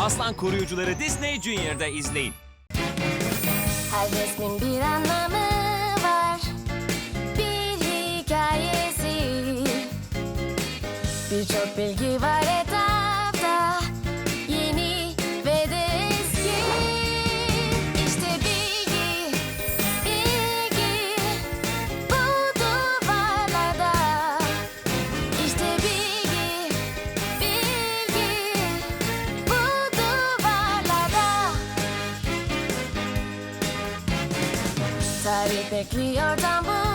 Aslan Koruyucuları Disney Junior'da izleyin. Her resmin bir anlamı var Bir hikayesi Birçok bilgi var etrafta But if they clear or tumble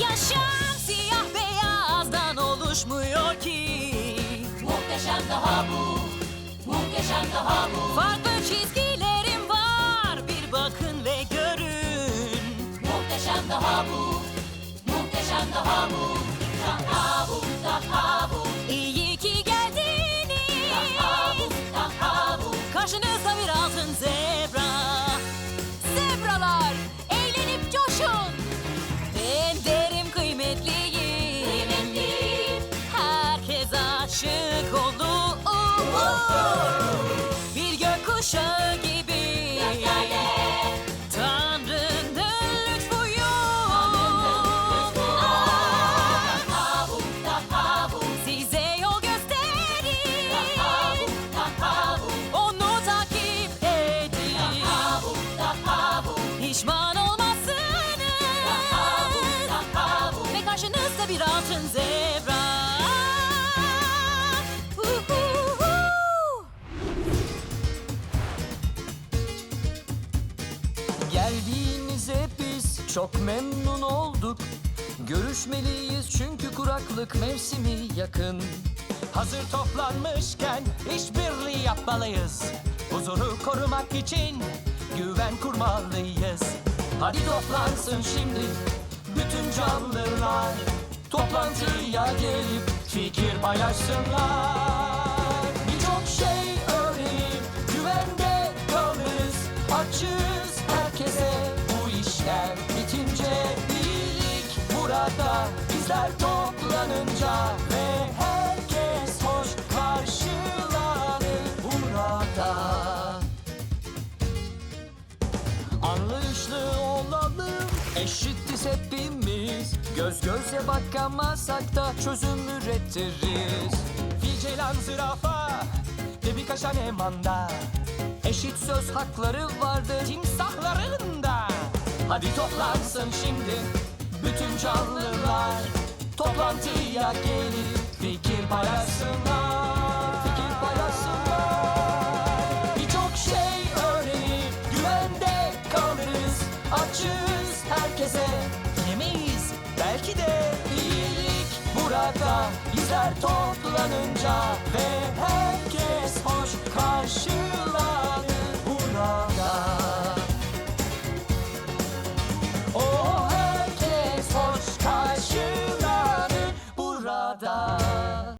Yaşam siyah beyazdan oluşmuyor ki. Muhteşem daha bu, muhteşem daha bu, Farklı Geldiğinize biz çok memnun olduk. Görüşmeliyiz çünkü kuraklık mevsimi yakın. Hazır toplanmışken işbirliği yapmalıyız. Huzuru korumak için güven kurmalıyız. Hadi toplansın şimdi bütün canlılar. Toplantıya gelip fikir paylaşsınlar. Bizler toplanınca ve herkes hoş karşılanır burada. Anlayışlı olalım, eşitiz hepimiz. Göz göze bakamazsak da çözüm üretiriz. Ficelan zürafa ve birkaç tane manda. Eşit söz hakları vardır timsahların da. Hadi toplansın şimdi bütün canlılar. Toplantıya gelip fikir paylaşsınlar. Fikir paylaşsınlar. Birçok şey öğrenip güvende kalırız. Açız herkese yemeyiz belki de iyilik burada. Bizler toplanınca ve herkes hoş karşı